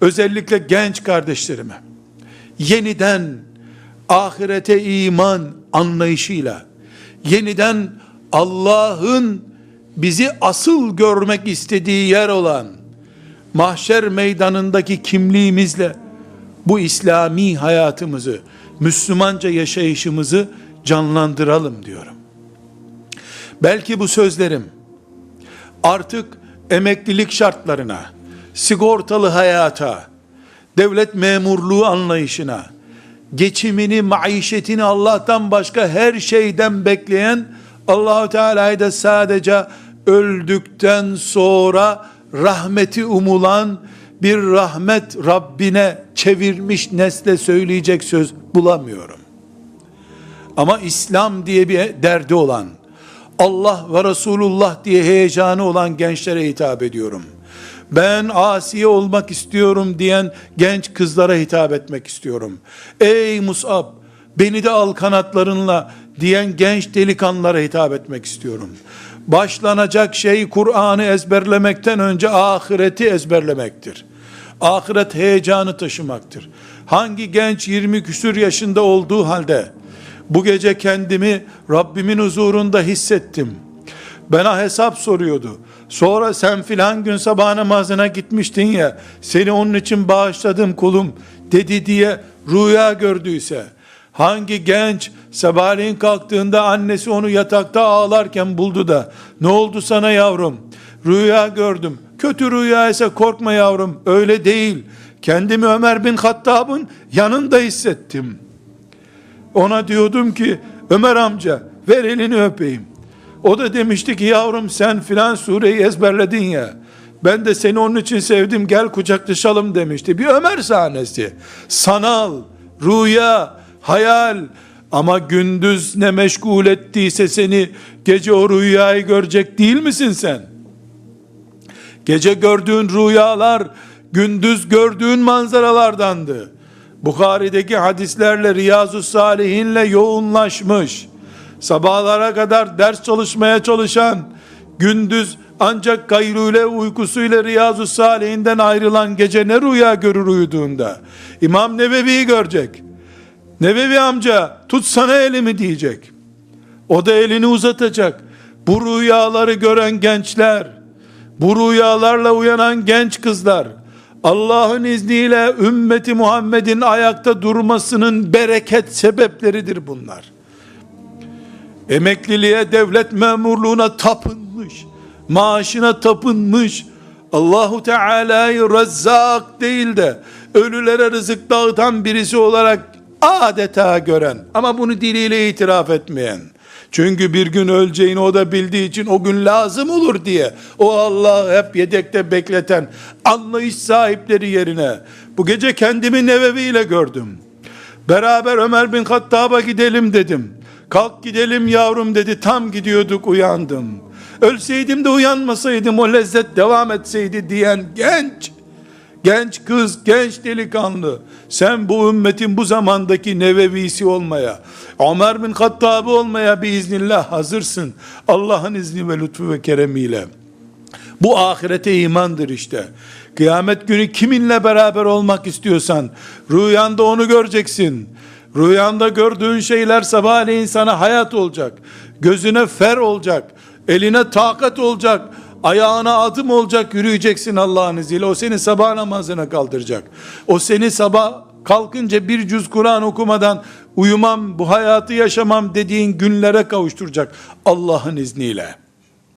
özellikle genç kardeşlerime yeniden ahirete iman anlayışıyla yeniden Allah'ın bizi asıl görmek istediği yer olan mahşer meydanındaki kimliğimizle bu İslami hayatımızı, Müslümanca yaşayışımızı canlandıralım diyorum. Belki bu sözlerim artık emeklilik şartlarına, sigortalı hayata, devlet memurluğu anlayışına, geçimini, maişetini Allah'tan başka her şeyden bekleyen Allahu Teala'yı da sadece öldükten sonra rahmeti umulan bir rahmet Rabbine çevirmiş nesle söyleyecek söz bulamıyorum. Ama İslam diye bir derdi olan, Allah ve Resulullah diye heyecanı olan gençlere hitap ediyorum. Ben asiye olmak istiyorum diyen genç kızlara hitap etmek istiyorum. Ey Musab, beni de al kanatlarınla diyen genç delikanlılara hitap etmek istiyorum. Başlanacak şey Kur'an'ı ezberlemekten önce ahireti ezberlemektir. Ahiret heyecanı taşımaktır. Hangi genç 20 küsür yaşında olduğu halde bu gece kendimi Rabbimin huzurunda hissettim. Bana hesap soruyordu. Sonra sen filan gün sabah namazına gitmiştin ya, seni onun için bağışladım kulum dedi diye rüya gördüyse, hangi genç sabahleyin kalktığında annesi onu yatakta ağlarken buldu da, ne oldu sana yavrum? Rüya gördüm. Kötü rüya ise korkma yavrum, öyle değil. Kendimi Ömer bin Hattab'ın yanında hissettim.'' Ona diyordum ki Ömer amca ver elini öpeyim. O da demişti ki yavrum sen filan sureyi ezberledin ya. Ben de seni onun için sevdim gel kucaklaşalım demişti. Bir Ömer sahnesi. Sanal, rüya, hayal ama gündüz ne meşgul ettiyse seni gece o rüyayı görecek değil misin sen? Gece gördüğün rüyalar gündüz gördüğün manzaralardandı. Bukhari'deki hadislerle Riyazu Salihinle yoğunlaşmış, sabahlara kadar ders çalışmaya çalışan, gündüz ancak gayrule uykusuyla Riyazu Salihinden ayrılan gece ne rüya görür uyuduğunda? İmam Nebevi'yi görecek. Nebevi amca tutsana elimi diyecek. O da elini uzatacak. Bu rüyaları gören gençler, bu rüyalarla uyanan genç kızlar, Allah'ın izniyle ümmeti Muhammed'in ayakta durmasının bereket sebepleridir bunlar. Emekliliğe, devlet memurluğuna tapınmış, maaşına tapınmış, Allahu Teala'yı Rezzak değil de ölülere rızık dağıtan birisi olarak adeta gören ama bunu diliyle itiraf etmeyen çünkü bir gün öleceğini o da bildiği için o gün lazım olur diye o Allah hep yedekte bekleten anlayış sahipleri yerine bu gece kendimi Nevevi ile gördüm. Beraber Ömer bin Hattab'a gidelim dedim. Kalk gidelim yavrum dedi. Tam gidiyorduk uyandım. Ölseydim de uyanmasaydım o lezzet devam etseydi diyen genç genç kız, genç delikanlı, sen bu ümmetin bu zamandaki nevevisi olmaya, Ömer bin Hattab'ı olmaya biiznillah hazırsın. Allah'ın izni ve lütfu ve keremiyle. Bu ahirete imandır işte. Kıyamet günü kiminle beraber olmak istiyorsan, rüyanda onu göreceksin. Rüyanda gördüğün şeyler sabahleyin sana hayat olacak. Gözüne fer olacak. Eline takat olacak ayağına adım olacak yürüyeceksin Allah'ın izniyle. O seni sabah namazına kaldıracak. O seni sabah kalkınca bir cüz Kur'an okumadan uyumam, bu hayatı yaşamam dediğin günlere kavuşturacak Allah'ın izniyle.